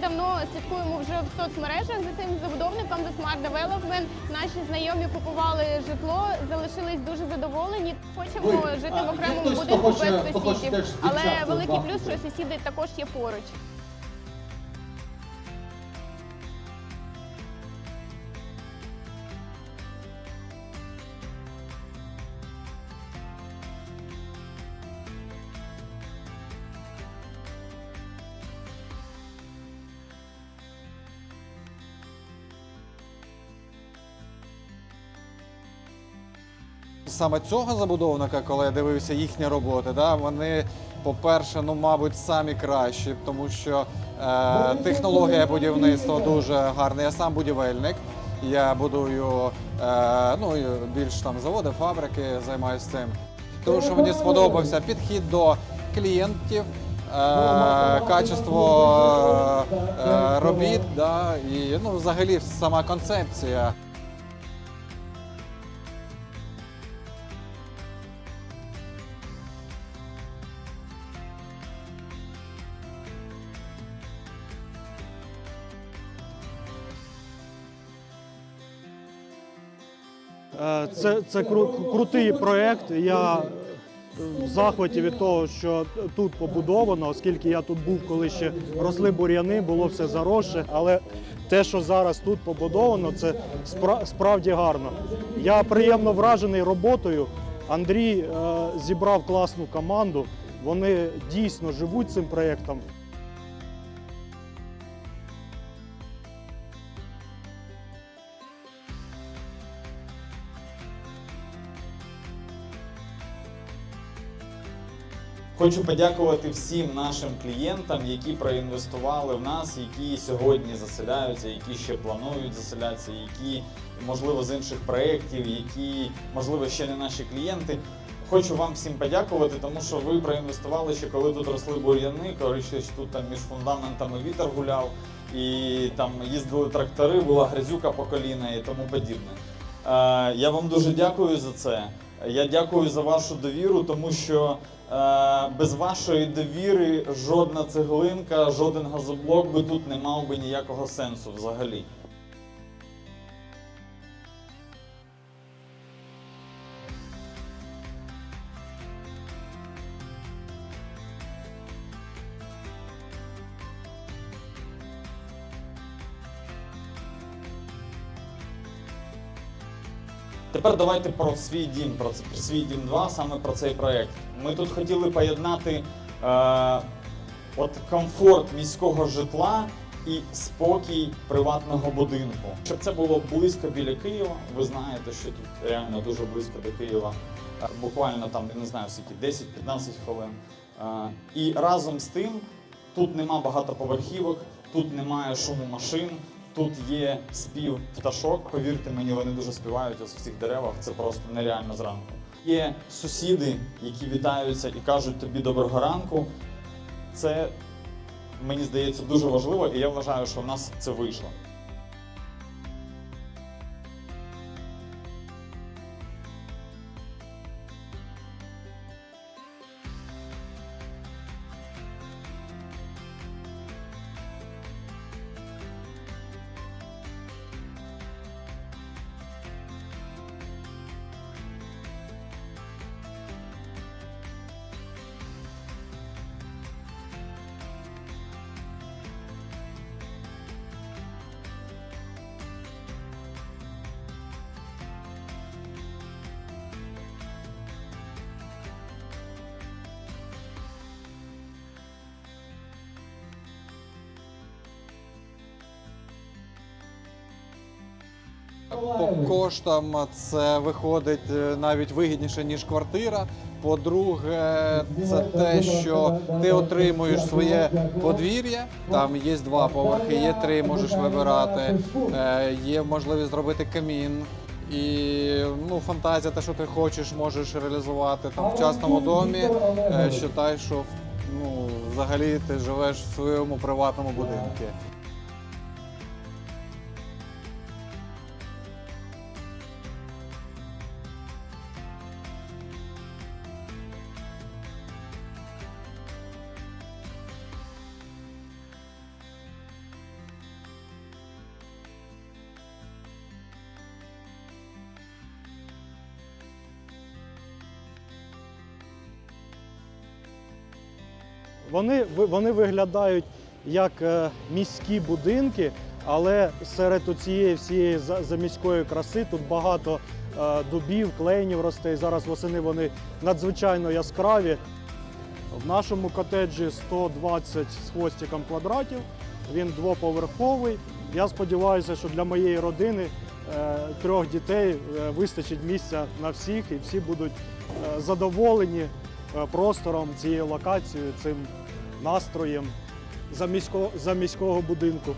давно слідкуємо вже в соцмережах за цим забудовником за Smart Development. Наші знайомі купували житло, залишились дуже задоволені. Хочемо Ви, жити а, в окремому будинку без сусідів. Але великий плюс, що сусіди також є поруч. Саме цього забудовника, коли я дивився їхні роботи, да, вони, по-перше, ну, мабуть, самі кращі, тому що е, технологія будівництва дуже гарна. Я сам будівельник. Я будую е, ну, більш там заводи, фабрики, займаюся цим. Тому що мені сподобався підхід до клієнтів, е, качество е, робіт, да, і ну, взагалі сама концепція. Це, це кру- крутий проєкт. Я в захваті від того, що тут побудовано, оскільки я тут був, коли ще росли бур'яни, було все заросше. Але те, що зараз тут побудовано, це спра- справді гарно. Я приємно вражений роботою. Андрій е, зібрав класну команду. Вони дійсно живуть цим проєктом. Хочу подякувати всім нашим клієнтам, які проінвестували в нас, які сьогодні заселяються, які ще планують заселятися, які можливо з інших проєктів, які можливо ще не наші клієнти. Хочу вам всім подякувати, тому що ви проінвестували ще коли тут росли бур'яни, коли ще тут там між фундаментами вітер гуляв, і там їздили трактори, була грязюка по коліна і тому подібне. Е, Я вам дуже дякую за це. Я дякую за вашу довіру, тому що е, без вашої довіри жодна цеглинка, жоден газоблок би тут не мав би ніякого сенсу взагалі. Тепер давайте про свій дім, про свій дім 2, саме про цей проект. Ми тут хотіли поєднати е, от комфорт міського житла і спокій приватного будинку. Щоб це було близько біля Києва. Ви знаєте, що тут реально дуже близько до Києва. Е, Буквально там, не знаю, скільки 10-15 хвилин. Е, І разом з тим тут нема багатоповерхівок, тут немає шуму машин. Тут є спів пташок. Повірте мені, вони дуже співають ось в цих деревах. Це просто нереально зранку. Є сусіди, які вітаються і кажуть тобі доброго ранку. Це мені здається дуже важливо, і я вважаю, що в нас це вийшло. По коштам це виходить е, навіть вигідніше, ніж квартира. По-друге, це те, що ти отримуєш своє подвір'я. Там є два поверхи, є три, можеш вибирати. Е, Є можливість зробити камін. І ну, фантазія, те, що ти хочеш, можеш реалізувати там в частному домі. Е, Считай, що ну, взагалі ти живеш в своєму приватному будинку. Вони, вони виглядають як е, міські будинки, але серед цієї всієї заміської краси тут багато е, дубів, клейнів росте. І зараз восени вони надзвичайно яскраві. В нашому котеджі 120 з хвостиком квадратів. Він двоповерховий. Я сподіваюся, що для моєї родини е, трьох дітей вистачить місця на всіх, і всі будуть задоволені простором цією локацією, цим настроєм заміського, заміського будинку.